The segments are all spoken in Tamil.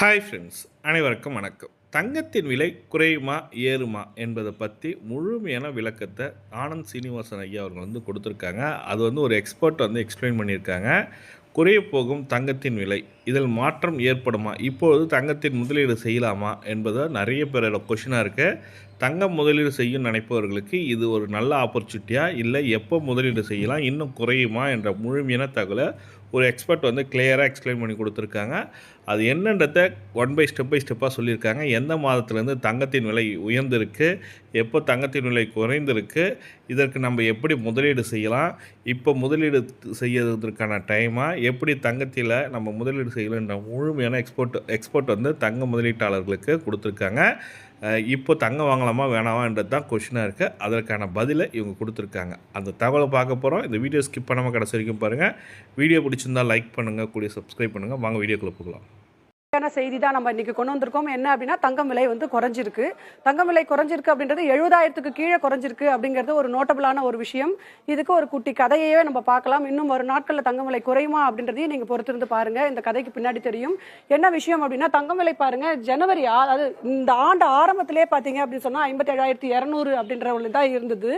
ஹாய் ஃப்ரெண்ட்ஸ் அனைவருக்கும் வணக்கம். தங்கத்தின் விலை குறையுமா ஏறுமா என்பதை பற்றி முழுமையான விளக்கத்தை ஆனந்த் சீனிவாசன் ஐயா அவர்கள் வந்து கொடுத்துருக்காங்க. அது வந்து ஒரு எக்ஸ்பர்ட் வந்து எக்ஸ்பிளைன் பண்ணியிருக்காங்க. குறைய போகும் தங்கத்தின் விலை இதில் மாற்றம் ஏற்படுமா இப்பொழுது தங்கத்தின் முதலீடு செய்யலாமா என்பது நிறைய பேரோட கொஷினாக இருக்குது தங்கம் முதலீடு செய்யும் நினைப்பவர்களுக்கு இது ஒரு நல்ல ஆப்பர்ச்சுனிட்டியாக இல்லை எப்போ முதலீடு செய்யலாம் இன்னும் குறையுமா என்ற முழுமையான தகவலை ஒரு எக்ஸ்பர்ட் வந்து கிளியராக எக்ஸ்பிளைன் பண்ணி கொடுத்துருக்காங்க. அது என்னன்றத ஒன் பை ஸ்டெப் பை ஸ்டெப்பாக சொல்லியிருக்காங்க. எந்த மாதத்துலேருந்து தங்கத்தின் விலை உயர்ந்திருக்கு? எப்போ தங்கத்தின் விலை குறைந்திருக்கு? இதற்கு நம்ம எப்படி முதலீடு செய்யலாம்? இப்போ முதலீடு செய்யறதுக்கான டைமாக எப்படி தங்கத்தில் நம்ம முதலீடு செய்யலான்ற முழுமையான எக்ஸ்போர்ட் எக்ஸ்போர்ட் வந்து தங்க முதலீட்டாளர்களுக்கு கொடுத்துருக்காங்க. இப்போ தங்கம் வாங்கலாமா வேணாமான்றது தான் கொஷினாக இருக்குது அதற்கான பதிலை இவங்க கொடுத்துருக்காங்க. அந்த தகவலை பார்க்க போகிறோம் இந்த வீடியோ ஸ்கிப் பண்ணாமல் கடைசி வரைக்கும் பாருங்கள் வீடியோ பிடிச்சிருந்தா லைக் பண்ணுங்கள் கூடிய சப்ஸ்கிரைப் பண்ணுங்கள் வாங்க வீடியோக்குள்ளே போகலாம். முக்கியமான செய்தி தான் நம்ம இன்னைக்கு கொண்டு வந்திருக்கோம். என்ன அப்படின்னா தங்கம் விலை வந்து குறைஞ்சிருக்கு. தங்கம் விலை குறைஞ்சிருக்கு அப்படின்றது எழுபதாயிரத்துக்கு கீழே குறைஞ்சிருக்கு அப்படிங்கிறது ஒரு நோட்டபிளான ஒரு விஷயம். இதுக்கு ஒரு குட்டி கதையவே நம்ம பார்க்கலாம். இன்னும் ஒரு நாட்களில் தங்கம் விலை குறையுமா அப்படின்றதையும் நீங்க பொறுத்திருந்து பாருங்க. இந்த கதைக்கு பின்னாடி தெரியும். என்ன விஷயம் அப்படின்னா தங்கம் விலை பாருங்க. ஜனவரி அதாவது இந்த ஆண்டு ஆரம்பத்திலே பாத்தீங்க அப்படின்னு சொன்னா ஐம்பத்தி ஏழாயிரத்தி இரநூறு அப்படின்ற தான் இருந்தது.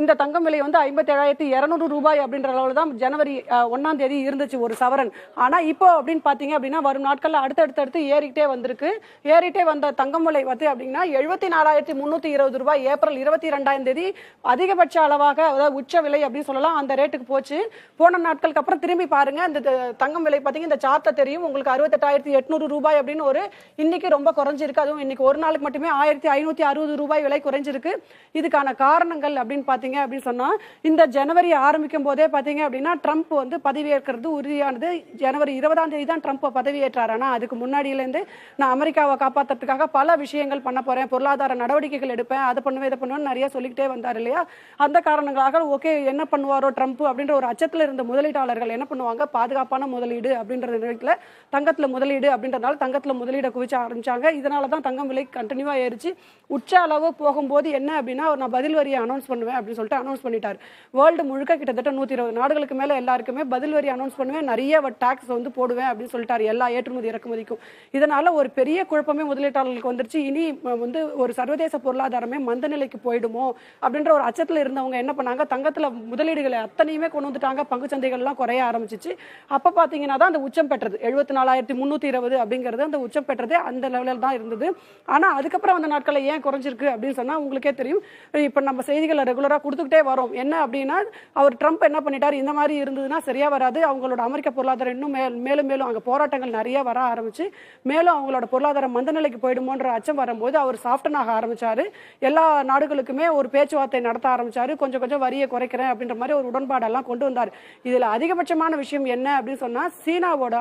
இந்த தங்கம் விலை வந்து ஐம்பத்தேழாயிரத்தி இரநூறு ரூபாய் அப்படின்ற அளவில் தான் ஜனவரி ஒன்னாம் தேதி இருந்துச்சு ஒரு சவரன். ஆனால் இப்போ அப்படின்னு பார்த்தீங்க அப்படின்னா வரும் நாட்களில் அடுத்தடுத்து அடுத்து ஏறிக்கிட்டே வந்திருக்கு. ஏறிட்டே வந்த தங்கம் விலை வந்து அப்படின்னா எழுபத்தி நாலாயிரத்தி முந்நூற்றி இருபது ரூபாய் ஏப்ரல் இருபத்தி ரெண்டாயிரம் தேதி அதிகபட்ச அளவாக அதாவது உச்ச விலை அப்படின்னு சொல்லலாம் அந்த ரேட்டுக்கு போச்சு. போன நாட்களுக்கு அப்புறம் திரும்பி பாருங்க இந்த தங்கம் விலை பார்த்தீங்கன்னா இந்த சார்ட்டை தெரியும். உங்களுக்கு அறுபத்தெட்டாயிரத்தி எட்நூறு ரூபாய் அப்படின்னு ஒரு இன்னைக்கு ரொம்ப குறைஞ்சிருக்கு. அதுவும் இன்னைக்கு ஒரு நாளுக்கு மட்டுமே ஆயிரத்தி ஐநூற்றி அறுபது ரூபாய் விலை குறைஞ்சிருக்கு. இதுக்கான காரணங்கள் அப்படின்னு பாத்தீங்க அப்படின்னு சொன்னா இந்த ஜனவரி ஆரம்பிக்கும் போதே பாத்தீங்க அப்படின்னா ட்ரம்ப் வந்து பதவியேற்கிறது உறுதியானது. ஜனவரி இருபதாம் தேதி தான் ட்ரம்ப் பதவியேற்றார். ஆனா அதுக்கு முன்னாடியிலேருந்து நான் அமெரிக்காவை காப்பாத்துறதுக்காக பல விஷயங்கள் பண்ண போறேன். பொருளாதார நடவடிக்கைகள் எடுப்பேன். அதை பண்ணுவேன் இதை பண்ணுவேன் நிறைய சொல்லிக்கிட்டே வந்தார் இல்லையா? அந்த காரணங்களாக ஓகே என்ன பண்ணுவாரோ ட்ரம்ப் அப்படின்ற ஒரு அச்சத்தில் இருந்த முதலீட்டாளர்கள் என்ன பண்ணுவாங்க? பாதுகாப்பான முதலீடு அப்படின்ற நிலையத்தில் தங்கத்தில் முதலீடு அப்படின்றதுனால தங்கத்தில் முதலீடை குவிச்ச ஆரம்பிச்சாங்க. இதனால தான் தங்கம் விலை கண்டினியூவாக ஏறிச்சு. உச்ச அளவு போகும்போது என்ன அப்படின்னா நான் பதில் வரியை அனௌன்ஸ் பண்ணுவேன். பண்ணுவேன் அப்படின்னு சொல்லிட்டு அனௌன்ஸ் பண்ணிட்டார். வேர்ல்டு முழுக்க கிட்டத்தட்ட நூத்தி இருபது நாடுகளுக்கு மேல எல்லாருக்குமே பதில் வரி அனௌன்ஸ் பண்ணுவேன். நிறைய டாக்ஸ் வந்து போடுவேன் அப்படின்னு சொல்லிட்டார் எல்லா ஏற்றுமதி இறக்குமதிக்கும். இதனால ஒரு பெரிய குழப்பமே முதலீட்டாளர்களுக்கு வந்துருச்சு. இனி வந்து ஒரு சர்வதேச பொருளாதாரமே மந்த நிலைக்கு போயிடுமோ அப்படின்ற ஒரு அச்சத்துல இருந்தவங்க என்ன பண்ணாங்க? தங்கத்துல முதலீடுகளை அத்தனையுமே கொண்டு வந்துட்டாங்க. பங்கு சந்தைகள்லாம் குறைய ஆரம்பிச்சிச்சு. அப்ப பாத்தீங்கன்னா தான் அந்த உச்சம் பெற்றது. எழுபத்தி நாலாயிரத்தி முன்னூத்தி இருபது அப்படிங்கிறது அந்த உச்சம் பெற்றதே அந்த லெவலில் தான் இருந்தது. ஆனா அதுக்கப்புறம் அந்த நாட்களில் ஏன் குறைஞ்சிருக்கு அப்படின்னு சொன்னா உங்களுக்கே தெரியும். இப்ப நம்ம செய்திகளை ரெகுலரா கொடுத்துக்கிட்டே வரோம். என்ன அப்படின்னா அவர் ட்ரம்ப் என்ன பண்ணிட்டார்? இந்த மாதிரி இருந்ததுன்னா சரியாக வராது. அவங்களோட அமெரிக்க பொருளாதாரம் இன்னும் மேல் மேலும் மேலும் அங்கே போராட்டங்கள் நிறைய வர ஆரம்பிச்சு மேலும் அவங்களோட பொருளாதாரம் மந்த நிலைக்கு போயிடுமோன்ற அச்சம் வரும்போது அவர் சாஃப்டன் ஆக ஆரம்பிச்சாரு. எல்லா நாடுகளுக்குமே ஒரு பேச்சுவார்த்தை நடத்த ஆரம்பிச்சாரு. கொஞ்சம் கொஞ்சம் வரியை குறைக்கிறேன் அப்படின்ற மாதிரி ஒரு உடன்பாடெல்லாம் கொண்டு வந்தார். இதுல அதிகபட்சமான விஷயம் என்ன அப்படின்னு சொன்னா சீனாவோட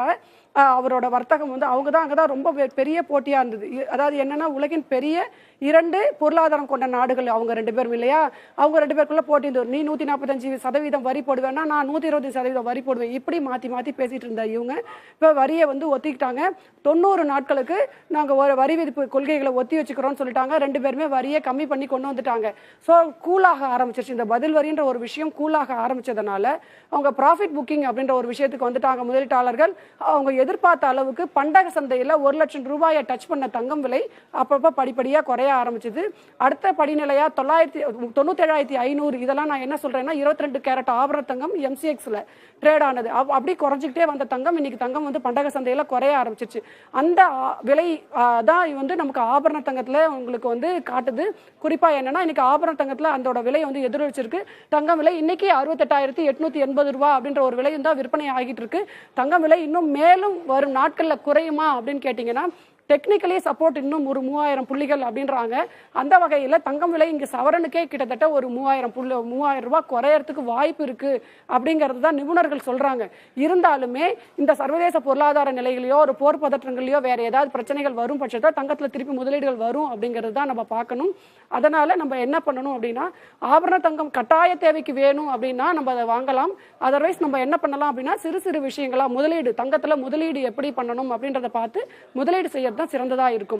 அவரோட வர்த்தகம் வந்து அவங்க தான் அங்கதான் ரொம்ப பெரிய போட்டியா இருந்தது. அதாவது என்னன்னா உலகின் பெரிய இரண்டு பொருளாதாரம் கொண்ட நாடுகள் அவங்க ரெண்டு பேரும் இல்லையா? அவங்க ரெண்டு பேருக்குள்ள போட்டி இருந்தது நீ நூத்தி நாற்பத்தஞ்சு சதவீதம் வரி போடுவேன்னா நான் நூத்தி இருபது சதவீதம் வரி போடுவேன். இப்படி மாத்தி மாத்தி பேசிட்டு இருந்த இவங்க இப்ப வரியை வந்து ஒத்திக்கிட்டாங்க. தொண்ணூறு நாட்களுக்கு நாங்க ஒரு வரி விதிப்பு கொள்கைகளை ஒத்தி வச்சுக்கிறோம்னு சொல்லிட்டாங்க. ரெண்டு பேருமே வரியை கம்மி பண்ணி கொண்டு வந்துட்டாங்க. ஸோ கூலாக ஆரம்பிச்சிருச்சு. இந்த பதில் வரின்ற ஒரு விஷயம் கூலாக ஆரம்பிச்சதுனால அவங்க ப்ராஃபிட் புக்கிங் அப்படின்ற ஒரு விஷயத்துக்கு வந்துட்டாங்க முதலீட்டாளர்கள். அவங்க எதிர்பார்த்த அளவுக்கு பண்டக சந்தையில் ஒரு லட்சம் ரூபாயை டச் பண்ண தங்கம் விலை அப்பப்போ படிப்படியாக குறைய ஆரம்பிச்சது. அடுத்த படிநிலையா தொள்ளாயிரத்தி தொண்ணூத்தேழாயிரத்தி ஐநூறு இதெல்லாம் நான் என்ன சொல்றேன்னா இருபத்தி ரெண்டு கேரட் ஆபரண தங்கம் எம்சிஎக்ஸ்ல ட்ரேட் ஆனது. அப்படி குறைஞ்சிக்கிட்டே வந்த தங்கம் இன்னைக்கு தங்கம் வந்து பண்டக சந்தையில குறைய ஆரம்பிச்சிருச்சு அந்த விலை தான் வந்து நமக்கு ஆபரண தங்கத்துல உங்களுக்கு வந்து காட்டுது. குறிப்பா என்னன்னா இன்னைக்கு ஆபரண தங்கத்துல அதோட விலை வந்து எதிரொலிச்சிருக்கு. தங்கம் விலை இன்னைக்கு அறுபத்தெட்டாயிரத்தி எட்நூத்தி எண்பது ரூபா அப்படின்ற ஒரு விலையும் தான் விற்பனை ஆகிட்டு இருக்கு. தங்கம் விலை இன்னும் மேலும் வரும் நாட்கள்ல குறையுமா அப்படின்னு கேட்டீங்கன்னா டெக்னிக்கலி சப்போர்ட் இன்னும் ஒரு மூவாயிரம் புள்ளிகள் அப்படின்றாங்க. அந்த வகையில் தங்கம் விலை இங்கே சவரனுக்கே கிட்டத்தட்ட ஒரு மூவாயிரம் புள்ளி மூவாயிரம் ரூபாய் குறையறதுக்கு வாய்ப்பு இருக்கு அப்படிங்கிறது தான் நிபுணர்கள் சொல்றாங்க. இருந்தாலுமே இந்த சர்வதேச பொருளாதார நிலைகளையோ ஒரு போர் பதற்றங்களையோ வேற ஏதாவது பிரச்சனைகள் வரும் பட்சத்தில் தங்கத்தில் திருப்பி முதலீடுகள் வரும் அப்படிங்கிறது தான் நம்ம பார்க்கணும். அதனால நம்ம என்ன பண்ணணும் அப்படின்னா ஆபரண தங்கம் கட்டாய தேவைக்கு வேணும் அப்படின்னா நம்ம அதை வாங்கலாம். அதர்வைஸ் நம்ம என்ன பண்ணலாம் அப்படின்னா சிறு சிறு விஷயங்களா முதலீடு தங்கத்தில் முதலீடு எப்படி பண்ணணும் அப்படின்றத பார்த்து முதலீடு செய்யறது தான் சிறந்ததா இருக்கும்